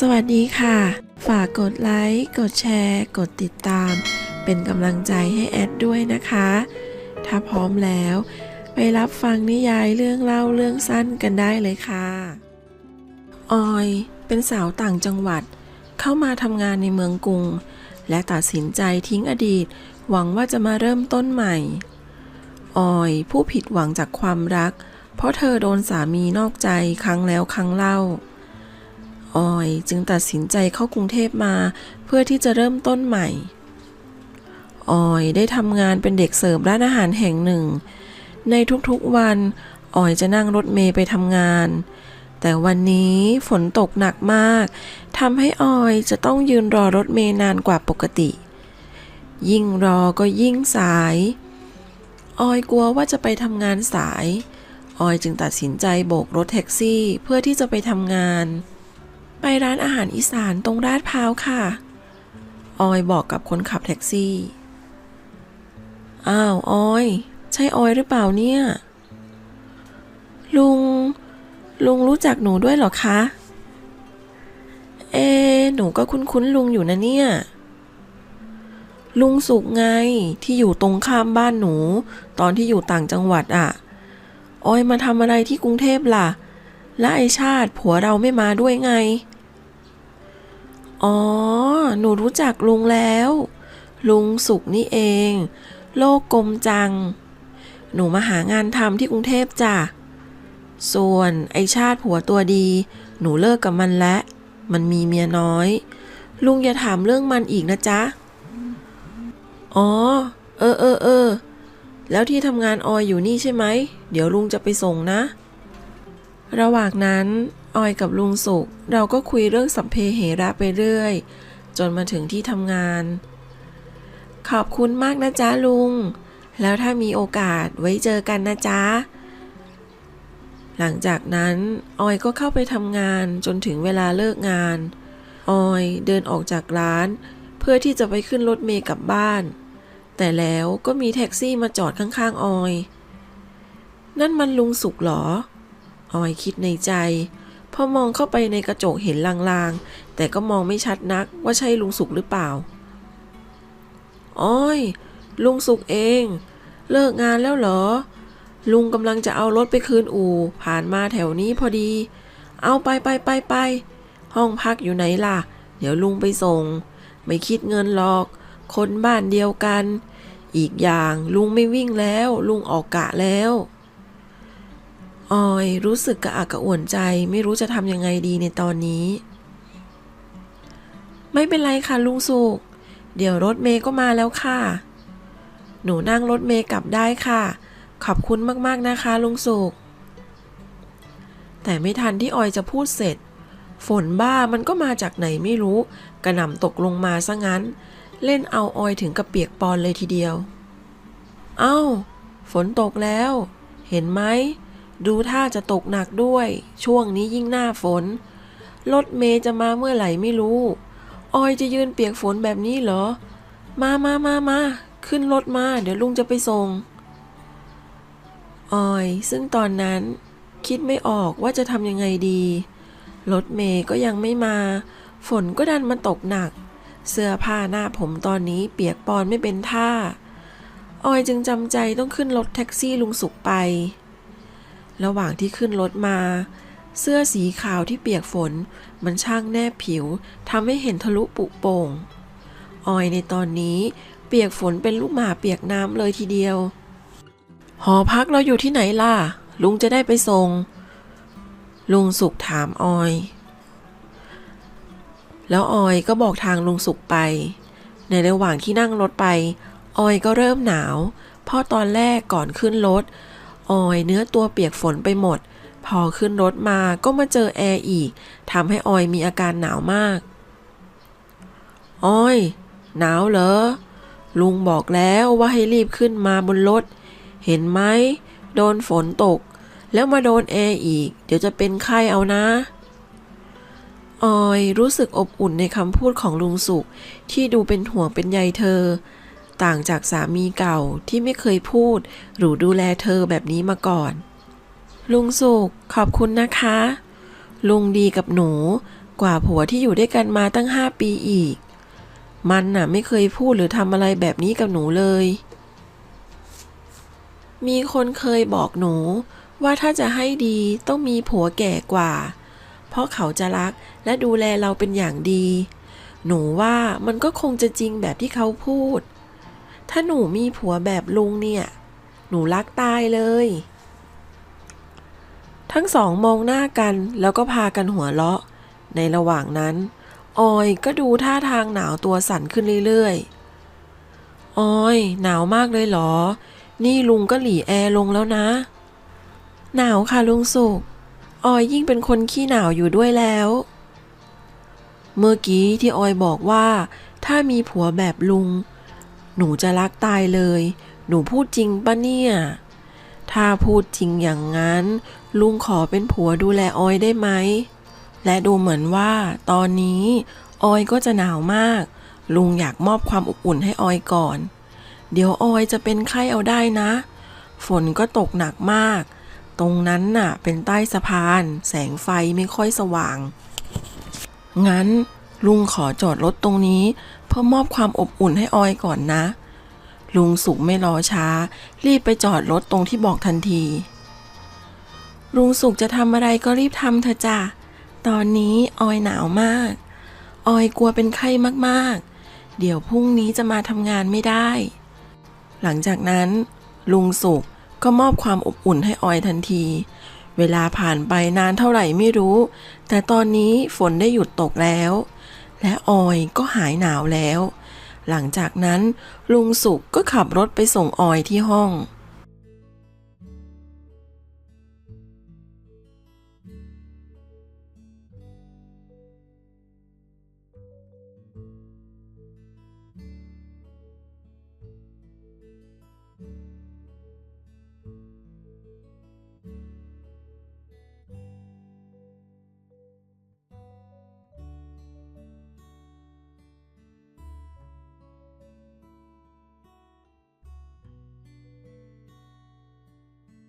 สวัสดีค่ะ ฝากกดไลค์ กดแชร์ กดติดตาม เป็นกำลังใจให้แอดด้วยนะคะ ถ้าพร้อมแล้ว ไปรับฟังนิยายเรื่องเล่าเรื่องสั้นกันได้เลยค่ะ ออยเป็นสาวต่างจังหวัด เข้ามาทำงานในเมืองกรุง และตัดสินใจทิ้งอดีต หวังว่าจะมาเริ่มต้นใหม่ ออยผู้ผิดหวังจากความรัก เพราะเธอโดนสามีนอกใจครั้งแล้วครั้งเล่า ออยจึงตัดสินใจเข้ากรุงเทพมา เพื่อที่จะเริ่มต้นใหม่ ออยได้ทำงานเป็นเด็กเสิร์ฟร้านอาหารแห่งหนึ่ง ในทุกๆวันออยจะนั่งรถเมย์ไปทำงาน แต่วันนี้ฝนตกหนักมากทำให้ออยจะต้องยืนรอรถเมย์นานกว่าปกติ ยิ่งรอก็ยิ่งสาย ออยกลัวว่าจะไปทำงานสาย ออยจึงตัดสินใจโบกรถแท็กซี่เพื่อที่จะไปทำงาน ไปร้านอาหารอีสานตรงลาดพร้าวค่ะ ออยบอกกับคนขับแท็กซี่ อ้าว ออย ใช่ออยหรือเปล่าเนี่ย ลุง ลุงรู้จักหนูด้วยเหรอคะ เอ หนูก็คุ้นๆลุงอยู่นะเนี่ย ลุงสุกไงที่อยู่ตรงข้ามบ้านหนู ตอนที่อยู่ต่างจังหวัดอะออยมาทำอะไรที่กรุงเทพล่ะและไอชาติผัวเราไม่มาด้วยไง อ๋อ หนูรู้จักลุงแล้ว ลุงสุกนี่เอง โลกกลมจัง หนูมาหางานทำที่กรุงเทพจ้ะ ส่วนไอชาติผัวตัวดี หนูเลิกกับมันแล้ว มันมีเมียน้อย ลุงอย่าถามเรื่องมันอีกนะจ๊ะ อ๋อ เออเออเออ แล้วที่ทำงานออยอยู่นี่ใช่ไหม เดี๋ยวลุงจะไปส่งนะ ระหว่างนั้น ออยกับลุงสุกเราก็คุยเรื่องสัมเพเหระไปเรื่อย จนมาถึงที่ทำงาน ขอบคุณมากนะจ๊ะลุง แล้วถ้ามีโอกาสไว้เจอกันนะจ๊ะ หลังจากนั้นออยก็เข้าไปทำงานจนถึงเวลาเลิกงาน ออยเดินออกจากร้าน เพื่อที่จะไปขึ้นรถเมล์กลับบ้าน แต่แล้วก็มีแท็กซี่มาจอดข้างๆออย นั่นมันลุงสุกเหรอออยคิดในใจ พอมองเข้าไปในกระจกเห็นลางๆ แต่ก็มองไม่ชัดนักว่าใช่ลุงสุกหรือเปล่า อ้อย ลุงสุกเอง เลิกงานแล้วเหรอ ลุงกำลังจะเอารถไปคืนอู่ ผ่านมาแถวนี้พอดี เอาไปไปไปไป ห้องพักอยู่ไหนล่ะ เดี๋ยวลุงไปส่ง ไม่คิดเงินหรอก คนบ้านเดียวกัน อีกอย่างลุงไม่วิ่งแล้ว ลุงออกกะแล้ว ออยรู้สึกกระอักกระอ่วนใจ ไม่รู้จะทำยังไงดีในตอนนี้ ไม่เป็นไรค่ะลุงสุก เดี๋ยวรถเมย์ก็มาแล้วค่ะ หนูนั่งรถเมย์กลับได้ค่ะ ขอบคุณมากๆนะคะลุงสุก แต่ไม่ทันที่ออยจะพูดเสร็จ ฝนบ้ามันก็มาจากไหนไม่รู้ กระหน่ำตกลงมาซะงั้น เล่นเอาออยถึงกับเปียกปอนเลยทีเดียว เอ้า ฝนตกแล้ว เห็นไหม ดูท่าจะตกหนักด้วย ช่วงนี้ยิ่งหน้าฝน รถเมย์จะมาเมื่อไหร่ไม่รู้ ออยจะยืนเปียกฝนแบบนี้เหรอ มามามามา ขึ้นรถมา เดี๋ยวลุงจะไปส่ง ออย ซึ่งตอนนั้นคิดไม่ออกว่าจะทำยังไงดี รถเมย์ก็ยังไม่มา ฝนก็ดันมาตกหนัก เสื้อผ้าหน้าผมตอนนี้เปียกปอนไม่เป็นท่า ออยจึงจำใจต้องขึ้นรถแท็กซี่ลุงสุกไป ระหว่างที่ขึ้นรถมา เสื้อสีขาวที่เปียกฝน มันช่างแนบผิวทำให้เห็นทะลุปุโป่ง ออยในตอนนี้ เปียกฝนเป็นลูกหมาเปียกน้ำเลยทีเดียว หอพักเราอยู่ที่ไหนล่ะ ลุงจะได้ไปส่ง ลุงสุกถามออย แล้วออยก็บอกทางลุงสุกไป ในระหว่างที่นั่งรถไป ออยก็เริ่มหนาว เพราะตอนแรกก่อนขึ้นรถ ออยเนื้อตัวเปียกฝนไปหมด พอขึ้นรถมาก็มาเจอแอร์อีกทำให้ออยมีอาการหนาวมาก ออย หนาวเหรอ ลุงบอกแล้วว่าให้รีบขึ้นมาบนรถ เห็นไหม โดนฝนตก แล้วมาโดนแอร์อีก เดี๋ยวจะเป็นไข้เอานะออยรู้สึกอบอุ่นในคำพูดของลุงสุขที่ดูเป็นห่วงเป็นใยเธอ ต่างจากสามีเก่าที่ไม่เคยพูด หรือดูแลเธอแบบนี้มาก่อน ลุงสุขขอบคุณนะคะ ลุงดีกับหนูกว่าผัวที่อยู่ด้วยกันมาตั้งห้าปีอีก มันน่ะไม่เคยพูดหรือทำอะไรแบบนี้กับหนูเลย มีคนเคยบอกหนูว่าถ้าจะให้ดีต้องมีผัวแก่กว่า เพราะเขาจะรักและดูแลเราเป็นอย่างดี หนูว่ามันก็คงจะจริงแบบที่เขาพูด ถ้าหนูมีผัวแบบลุงเนี่ย หนูรักตายเลย ทั้งสองมองหน้ากันแล้วก็พากันหัวเราะ ในระหว่างนั้น ออยก็ดูท่าทางหนาวตัวสั่นขึ้นเรื่อยๆ ออย หนาวมากเลยเหรอ นี่ลุงก็หลีแอร์ลงแล้วนะ หนาวค่ะลุงสุก ออยยิ่งเป็นคนขี้หนาวอยู่ด้วยแล้ว เมื่อกี้ที่ออยบอกว่า ถ้ามีผัวแบบลุง หนูจะรักตายเลย หนูพูดจริงปะเนี่ย ถ้าพูดจริงอย่างนั้น ลุงขอเป็นผัวดูแลออยได้ไหม และดูเหมือนว่า ตอนนี้ออยก็จะหนาวมาก ลุงอยากมอบความอบอุ่นให้ออยก่อน เดี๋ยวออยจะเป็นไข้เอาได้นะ ฝนก็ตกหนักมาก ตรงนั้นน่ะ เป็นใต้สะพาน แสงไฟไม่ค่อยสว่าง งั้น ลุงขอจอดรถตรงนี้ เพื่อมอบความอบอุ่นให้ออยก่อนนะ ลุงสุขไม่รอช้า รีบไปจอดรถตรงที่บอกทันที ลุงสุขจะทำอะไรก็รีบทำเถอะจ้ะตอนนี้ออยหนาวมาก ออยกลัวเป็นไข้มากๆ เดี๋ยวพรุ่งนี้จะมาทำงานไม่ได้ หลังจากนั้น ลุงสุขก็มอบความอบอุ่นให้ออยทันที เวลาผ่านไปนานเท่าไหร่ไม่รู้ แต่ตอนนี้ฝนได้หยุดตกแล้ว และออยก็หายหนาวแล้ว หลังจากนั้นลุงสุกก็ขับรถไปส่งออยที่ห้อง